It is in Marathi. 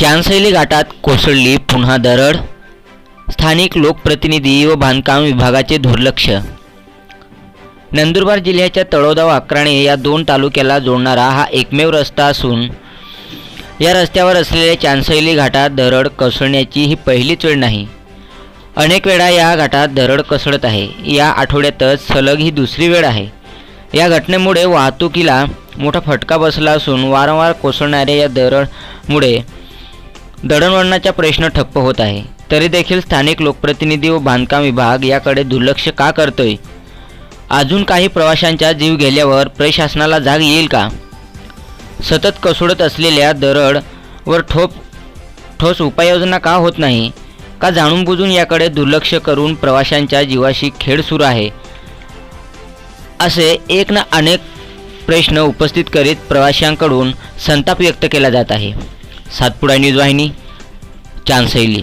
चांदशैली घाटात कोसळली पुन्हा दरड. स्थानिक लोकप्रतिनिधी व बांधकाम विभागाचे दुर्लक्ष. नंदुरबार जिल्ह्याच्या तळोदा व अक्राणे या दोन तालुक्याला जोडणारा हा एकमेव रस्ता असून या रस्त्यावर असलेल्या चांदशैली घाटात दरड कोसळण्याची ही पहिलीच वेळ नाही. अनेक वेळा या घाटात दरड कोसळत आहे. या आठवड्यातच सलग ही दुसरी वेळ आहे. या घटनेमुळे वाहतुकीला मोठा फटका बसला असून वारंवार कोसळणाऱ्या या दरडमुळे दळणवळणाचा प्रश्न ठप्प होत आहे. तरी देखील स्थानिक लोकप्रतिनिधी व बांधकाम विभाग याकडे दुर्लक्ष का करतोय? अजून काही प्रवाशांचा जीव गेल्यावर प्रशासनाला जाग येईल का? सतत कसोडत असलेल्या दरडवर ठोप ठोस उपाययोजना का होत नाही? का जाणून बुजून याकडे दुर्लक्ष करून प्रवाशांच्या जीवाशी खेळ सुरू आहे? असे एक ना अनेक प्रश्न उपस्थित करीत प्रवाशांकडून संताप व्यक्त केला जात आहे. सातपुडा न्यूज वाहिनी चांदशैली